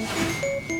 うん。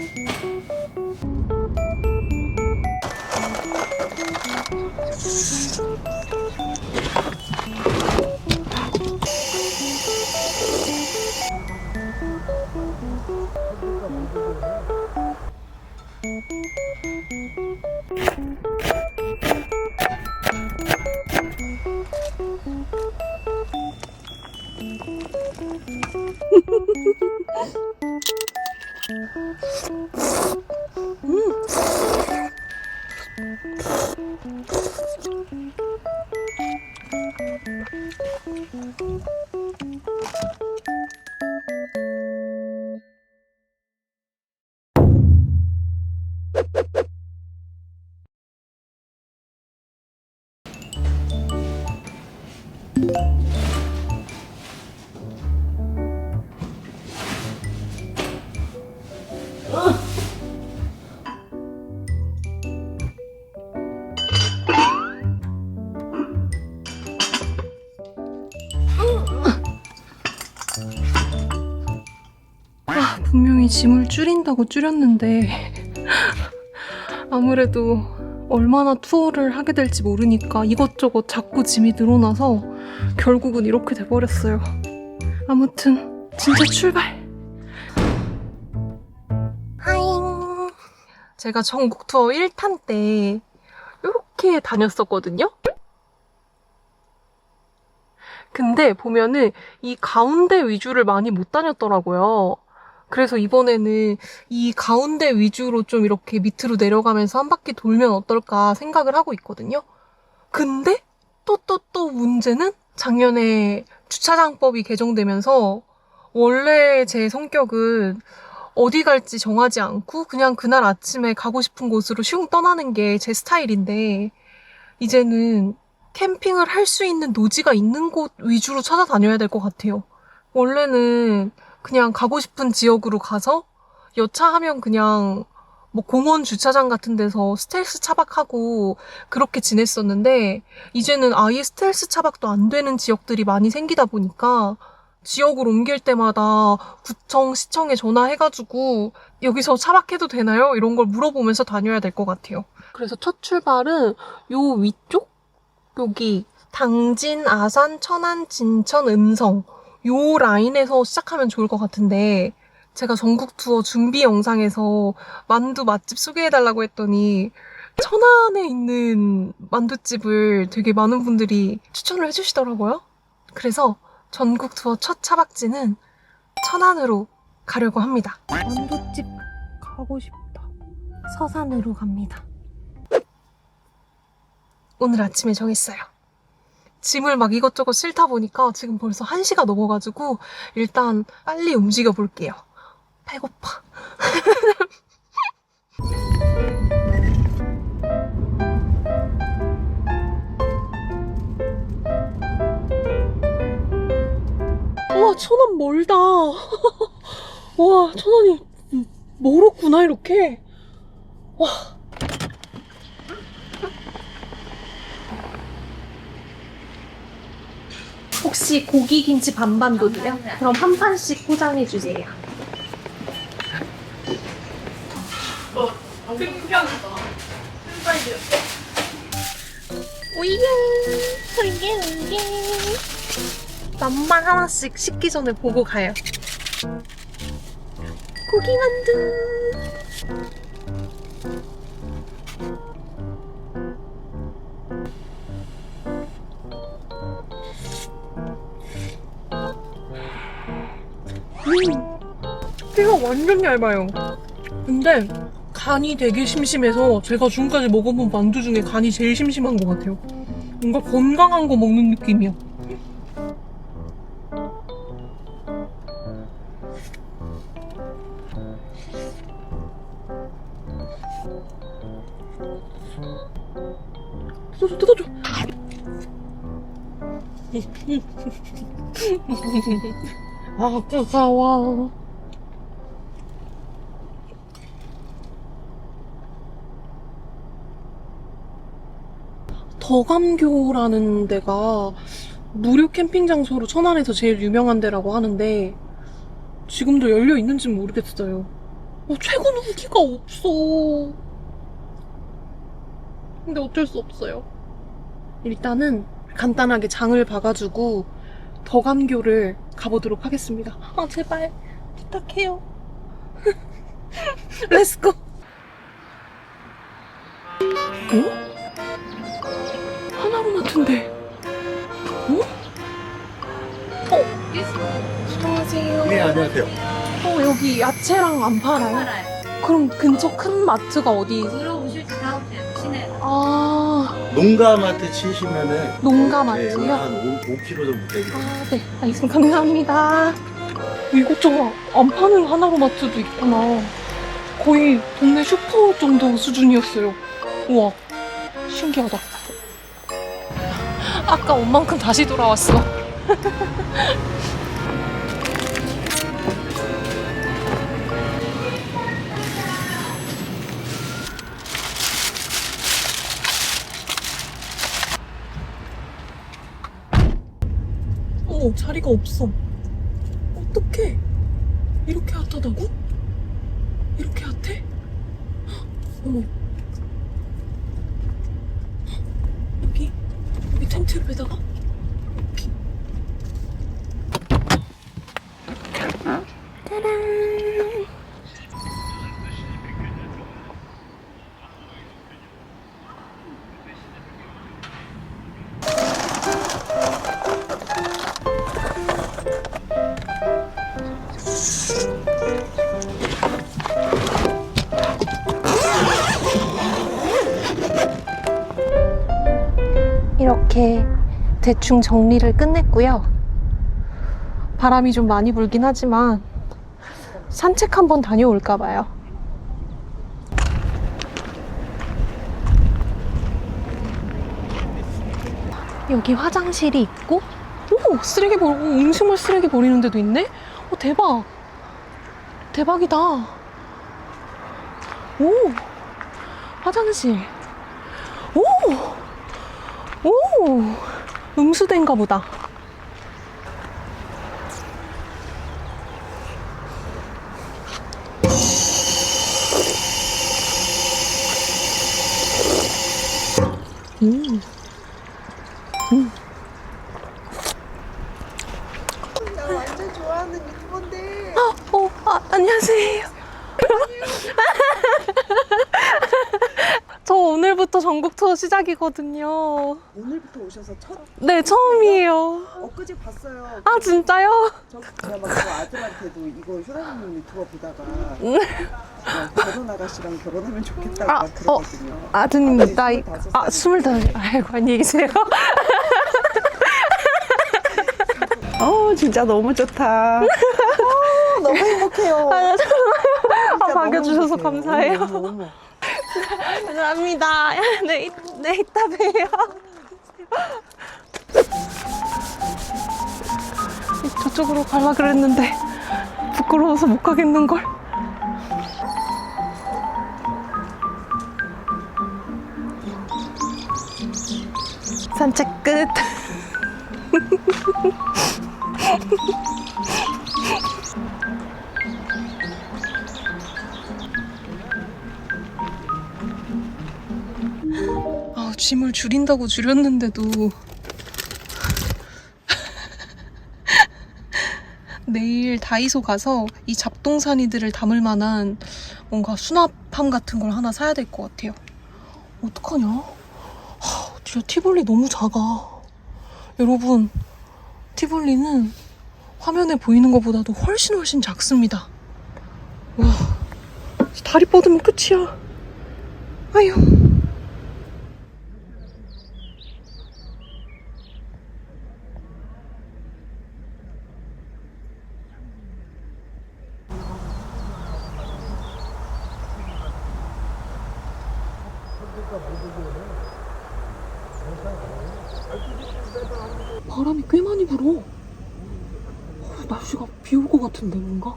분명히 짐을 줄인다고 줄였는데 아무래도 얼마나 투어를 하게 될지 모르니까 이것저것 자꾸 짐이 늘어나서 결국은 이렇게 돼버렸어요. 아무튼 진짜 출발! 하잉! 제가 전국 투어 1탄 때 이렇게 다녔었거든요? 근데 보면은 이 가운데 위주를 많이 못 다녔더라고요. 그래서 이번에는 이 가운데 위주로 좀 이렇게 밑으로 내려가면서 한 바퀴 돌면 어떨까 생각을 하고 있거든요. 근데 또또 또 문제는 작년에 주차장법이 개정되면서 원래 제 성격은 어디 갈지 정하지 않고 그냥 그날 아침에 가고 싶은 곳으로 슝 떠나는 게 제 스타일인데 이제는 캠핑을 할 수 있는 노지가 있는 곳 위주로 찾아다녀야 될 것 같아요. 원래는 그냥 가고 싶은 지역으로 가서 여차하면 그냥 뭐 공원 주차장 같은 데서 스텔스 차박하고 그렇게 지냈었는데 이제는 아예 스텔스 차박도 안 되는 지역들이 많이 생기다 보니까 지역을 옮길 때마다 구청, 시청에 전화해가지고 여기서 차박해도 되나요? 이런 걸 물어보면서 다녀야 될 것 같아요. 그래서 첫 출발은 요 위쪽? 여기 당진, 아산, 천안, 진천, 음성 요 라인에서 시작하면 좋을 것 같은데 제가 전국 투어 준비 영상에서 만두 맛집 소개해달라고 했더니 천안에 있는 만두집을 되게 많은 분들이 추천을 해주시더라고요. 그래서 전국 투어 첫 차박지는 천안으로 가려고 합니다. 만두집 가고 싶다. 서산으로 갑니다. 오늘 아침에 정했어요. 짐을 막 이것저것 싫다 보니까 지금 벌써 1시가 넘어가지고 일단 빨리 움직여 볼게요. 배고파. 와, 천원 멀다. 와, 천원이 멀었구나, 이렇게. 와. 혹시 고기 김치 반반도요? 그럼 한 판씩 포장해 주세요. 오예, 울게 울게. 맛만 하나씩 식기 전에 보고 가요. 고기 만두. 완전 얇아요. 근데 간이 되게 심심해서 제가 지금까지 먹어본 만두 중에 간이 제일 심심한 것 같아요. 뭔가 건강한 거 먹는 느낌이야. 뜯어줘, 뜯어줘. 아, 뜨거워. 더감교라는 데가 무료 캠핑 장소로 천안에서 제일 유명한 데라고 하는데 지금도 열려 있는지는 모르겠어요. 어, 최근 후기가 없어. 근데 어쩔 수 없어요. 일단은 간단하게 장을 봐가지고 더감교를 가보도록 하겠습니다. 아, 제발 부탁해요. 렛츠고. 어? 네, 안녕하세요. 어, 여기 야채랑 안 팔아요? 알아요. 그럼 근처 큰 마트가 어디? 들어오실 때 다음 때 시내 아, 농가마트 치시면은 농가 네, 여기 마트요? 한 5, 5km 정도 되거든요. 아, 네. 알겠습니다. 감사합니다. 이것저것 안 파는 하나로 마트도 있구나. 거의 동네 슈퍼 정도 수준이었어요. 우와, 신기하다. 아까 온 만큼 다시 돌아왔어. 자리가 없어. 어떡해? 이렇게 핫하다고? 이렇게 대충 정리를 끝냈고요. 바람이 좀 많이 불긴 하지만 산책 한번 다녀올까 봐요. 여기 화장실이 있고, 오 쓰레기 버리고 음식물 쓰레기 버리는 데도 있네. 오 대박, 대박이다. 오 화장실. 오 오! 음수대인가 보다. 음. 음. 나 완전 좋아하는 유튜버인데 아, 어, 아, 안녕하세요. 저 오늘부터 전국 투어 시작이거든요. 오늘 부터 오셔서 첫 네, 처음이에요. 엊그제 봤어요. 아, 진짜요? 저 제가 막저 아들한테도 이거 휴대폰 유튜버 보다가 음. 야, 결혼 아가씨랑 결혼하면 좋겠다고 아, 막 그러거든요. 아드님 아들이 나이, 25 아, 스물다섯. 아이고, 안녕히 계세요. 어 진짜 너무 좋다. 어, 너무 행복해요. 아, 진짜 아, 반겨주셔서 행복해요. 감사해요. 어머, 어머, 어머. 감사합니다. 네, 이- 네, 이따 봬요. 저쪽으로 가려 그랬는데 부끄러워서 못 가겠는걸. 산책 끝. 짐을 줄인다고 줄였는데도 내일 다이소 가서 이 잡동사니들을 담을 만한 뭔가 수납함 같은 걸 하나 사야 될 것 같아요. 어떡하냐? 하, 진짜 티볼리 너무 작아. 여러분, 티볼리는 화면에 보이는 것보다도 훨씬 훨씬 작습니다. 와, 다리 뻗으면 끝이야. 아유. 바람이 꽤 많이 불어. 어, 날씨가 비 올 것 같은데 뭔가?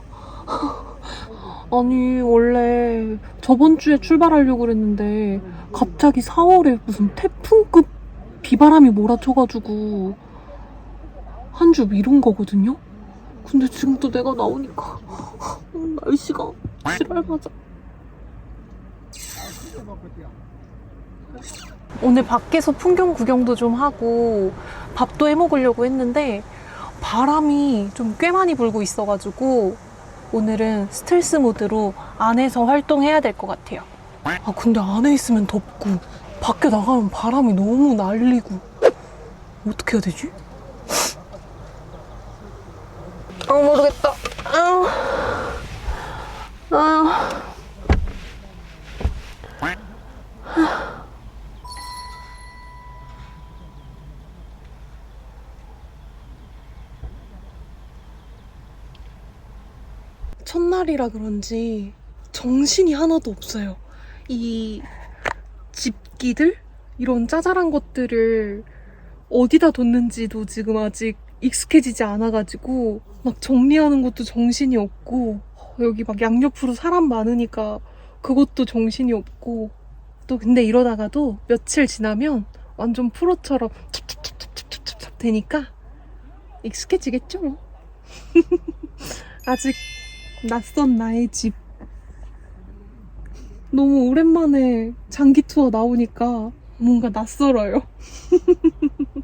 아니 원래 저번 주에 출발하려고 그랬는데 갑자기 4월에 무슨 태풍급 비바람이 몰아쳐가지고 한 주 미룬 거거든요. 근데 지금 또 내가 나오니까 음, 날씨가 지랄 맞아. 오늘 밖에서 풍경 구경도 좀 하고 밥도 해 먹으려고 했는데 바람이 좀 꽤 많이 불고 있어가지고 오늘은 스트레스 모드로 안에서 활동해야 될 것 같아요. 아 근데 안에 있으면 덥고 밖에 나가면 바람이 너무 날리고 어떻게 해야 되지? 아 모르겠다. 아유. 아 첫날이라 그런지 정신이 하나도 없어요. 이 집기들? 이런 짜잘한 것들을 어디다 뒀는지도 지금 아직 익숙해지지 않아가지고 막 정리하는 것도 정신이 없고 여기 막 양옆으로 사람 많으니까 그것도 정신이 없고 또 근데 이러다가도 며칠 지나면 완전 프로처럼 찹찹찹찹찹찹찹 되니까 익숙해지겠죠 뭐. 아직 낯선 나의 집. 너무 오랜만에 장기 투어 나오니까 뭔가 낯설어요.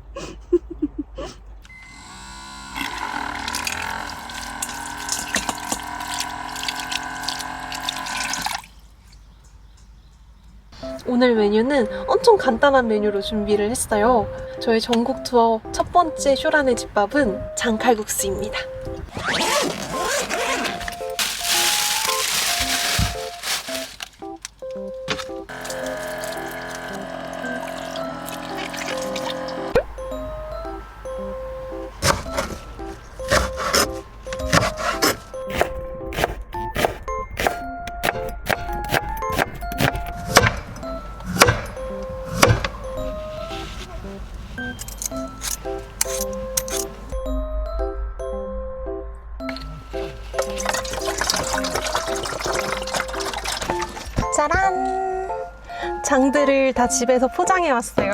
오늘 메뉴는 엄청 간단한 메뉴로 준비를 했어요. 저희 전국 투어 첫 번째 쇼란의 집밥은 장칼국수입니다. 장들을 다 집에서 포장해 왔어요.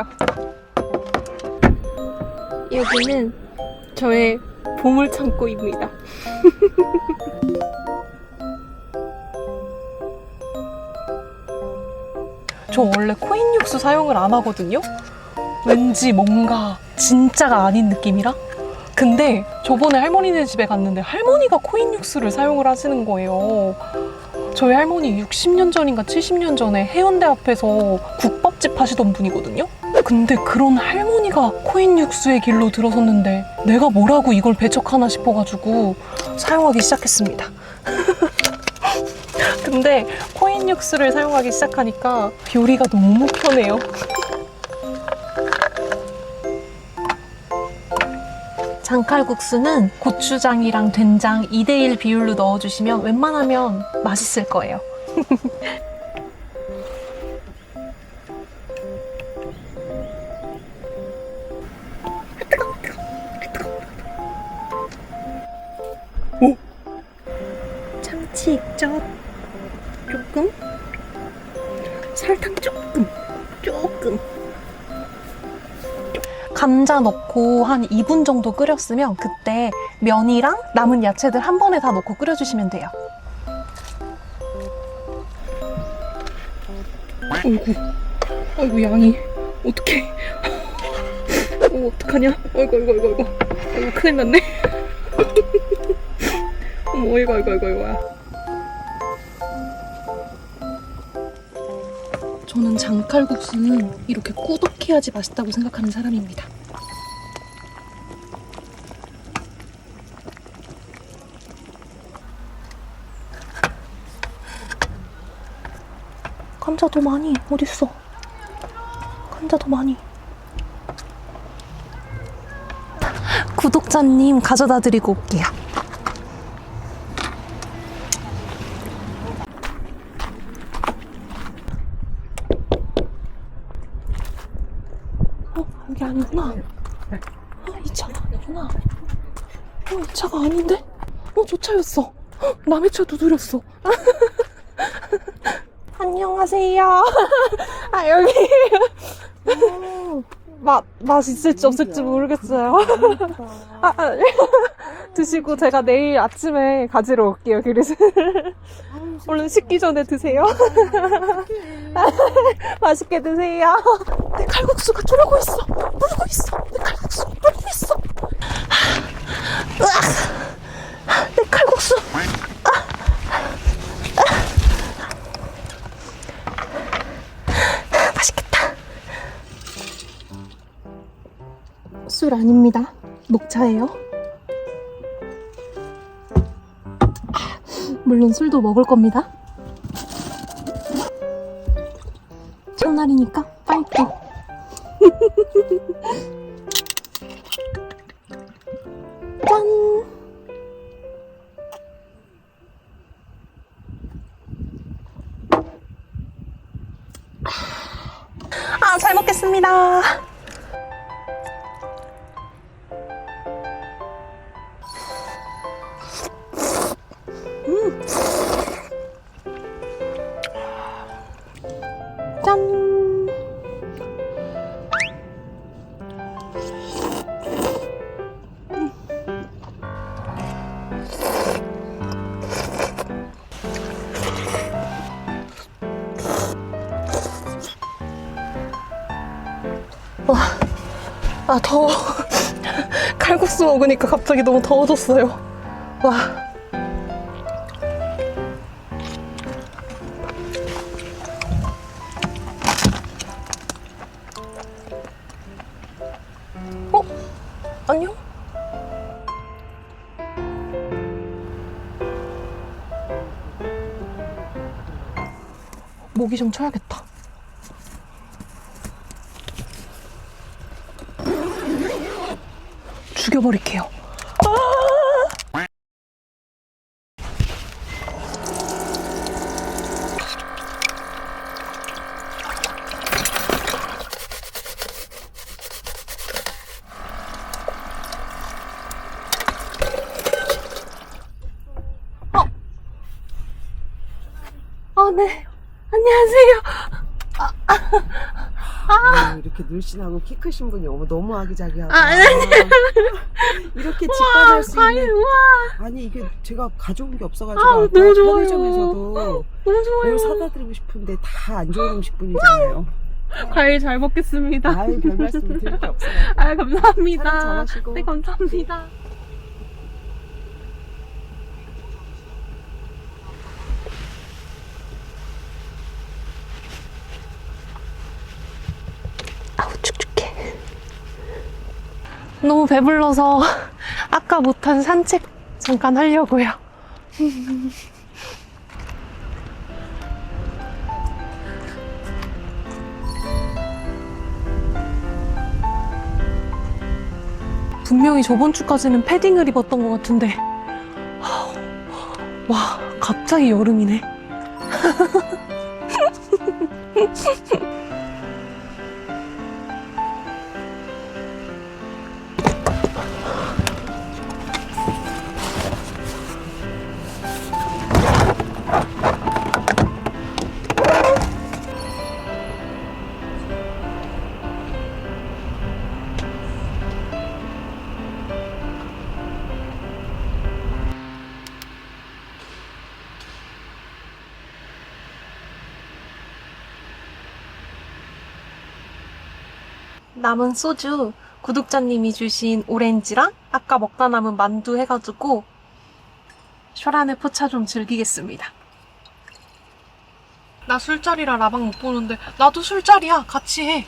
여기는 저의 보물 창고입니다. 저 원래 코인 육수 사용을 안 하거든요? 왠지 뭔가 진짜가 아닌 느낌이라? 근데 저번에 할머니네 집에 갔는데 할머니가 코인 육수를 사용을 하시는 거예요. 저희 할머니 60년 전인가 70년 전에 해운대 앞에서 국밥 집 하시던 분이거든요? 근데 그런 할머니가 코인 육수의 길로 들어섰는데 내가 뭐라고 이걸 배척하나 싶어가지고 사용하기 시작했습니다. 근데 코인 육수를 사용하기 시작하니까 요리가 너무 편해요. 장칼국수는 고추장이랑 된장 2대1 비율로 넣어주시면 웬만하면 맛있을 거예요. 조금 설탕 조금 조금 감자 넣고 한 2분 정도 끓였으면 그때 면이랑 남은 야채들 한 번에 다 넣고 끓여주시면 돼요. 어이구, 어이구 양이 어떡해. 어, 어떡하냐? 어이구, 어이구, 어이구. 어이구, 큰일 났네. 어머, 어이구, 어이구, 어이구, 어이구야. 저는 장칼국수는 이렇게 꾸덕해야지 맛있다고 생각하는 사람입니다. 감자 더 많이 어딨어? 감자 더 많이. 구독자님 가져다 드리고 올게요. 어, 여기 아니구나. 어, 이 차가 아니구나. 어, 이 차가 아닌데? 어, 저 차였어. 어, 남의 차 두드렸어. 안녕하세요. 아, 여기. 맛, 맛 있을지 없을지 모르겠어요. 아, 아, 드시고 제가 내일 아침에 가지러 올게요, 그릇을. 얼른 식기 전에 드세요. 맛있게 드세요. 내 칼국수가 졸고 있어. 불고 있어. 내 칼국수가 불고 있어. 으악! 술 아닙니다. 녹차예요. 물론 술도 먹을 겁니다. 첫날이니까 빨리. 짠! 아, 잘 먹겠습니다. 먹으니까 갑자기 너무 더워졌어요. 와. 어? 안녕? 모기 좀 쳐야겠다. 죽여버릴게요. 아, 네. 안녕하세요. 아, 이렇게 늘씬하고 키 크신 분이 어머 너무 아기자기하다. 아, 아니, 이렇게 집안할 수 과일, 있는 우와. 아니 이게 제가 가져온 게 없어가지고 아, 아까 너무 좋아요. 편의점에서도 너무 좋아요. 뭘 사다 드리고 싶은데 다 안 좋은 음식뿐이잖아요. 과일 잘 먹겠습니다. 아유 별 말씀 드릴 게 없어요. 아, 감사합니다. 잘하시고. 네, 감사합니다. 아우, 축축해. 너무 배불러서 아까 못한 산책 잠깐 하려고요. 분명히 저번 주까지는 패딩을 입었던 것 같은데. 와, 갑자기 여름이네. 남은 소주 구독자님이 주신 오렌지랑 아까 먹다 남은 만두 해가지고 쇼란의 포차 좀 즐기겠습니다. 나 술자리라 라방 못 보는데 나도 술자리야 같이 해.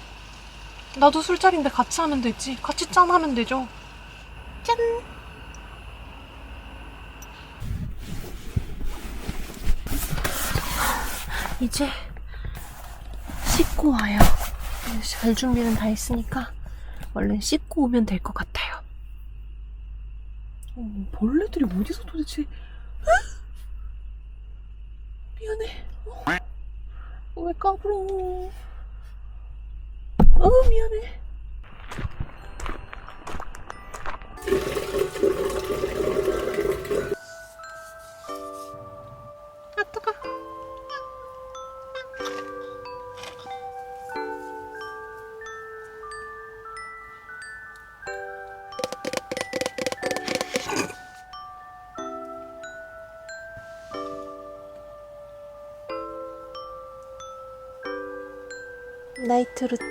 나도 술자리인데 같이 하면 되지. 같이 짠 하면 되죠. 짠. 이제 씻고 와요. 잘 준비는 다 했으니까 얼른 씻고 오면 될 것 같아요. 어, 벌레들이 어디서 도대체? 헉! 미안해. 어, 왜 까불어? 어, 미안해.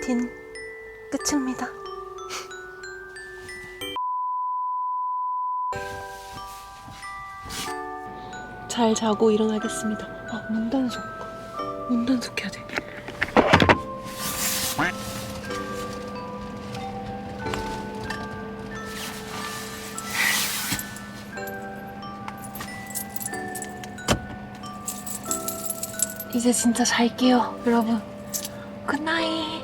루틴 끝입니다. 잘 자고 일어나겠습니다. 아, 문단속. 문단속 해야 돼. 이제 진짜 잘게요, 여러분. 굿나잇.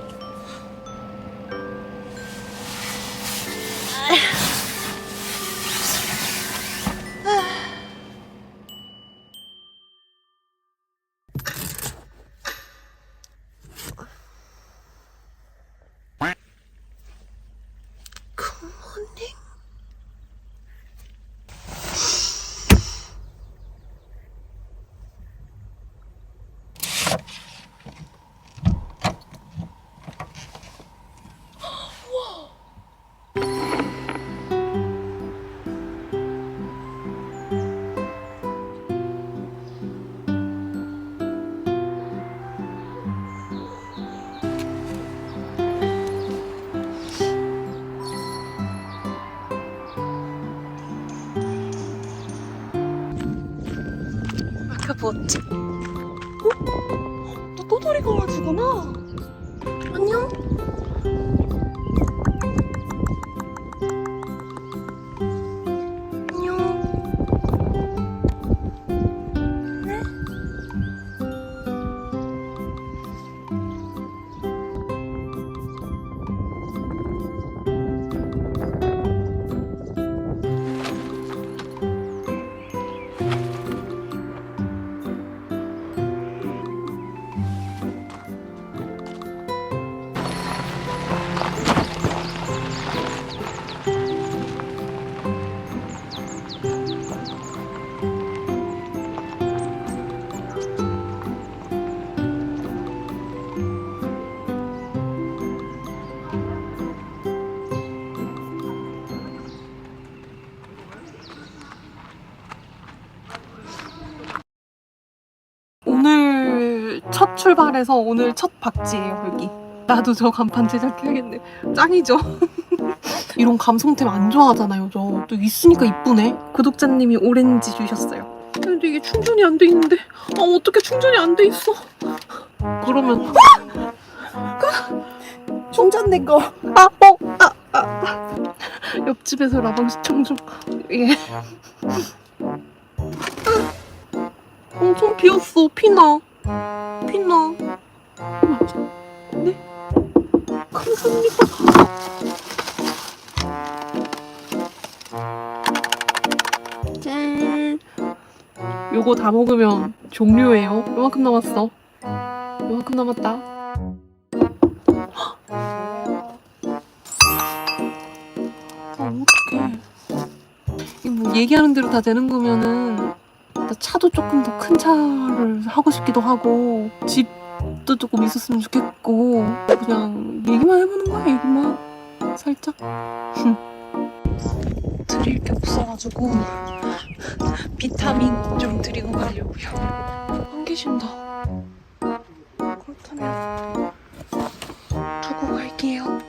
아 첫 출발해서 오늘 첫 박지예요 여기 나도 저 간판 제작해야겠네 짱이죠 이런 감성템 안 좋아하잖아요 저 또 있으니까 이쁘네 구독자님이 오렌지 주셨어요 근데 이게 충전이 안 돼 있는데 아 어떻게 충전이 안 돼 있어 그러면 충전된 거. 아, 어, 아, 아. 옆집에서 라방 시청 중. 예. 엄청 비었어. 피나. 피나. 네? 감사합니다. 짠. 요거 다 먹으면 종료예요. 요만큼 남았어. 요만큼 남았다. 아, 어떡해. 이뭐 얘기하는 대로 다 되는 거면은 나 차도 조금 더 큰 차를 하고 싶기도 하고 집도 조금 있었으면 좋겠고 그냥 얘기만 해보는 거야 얘기만. 살짝. 드릴 게 없어가지고 비타민 좀 드리고 가려고요. 안 계신다 그렇다면 두고 갈게요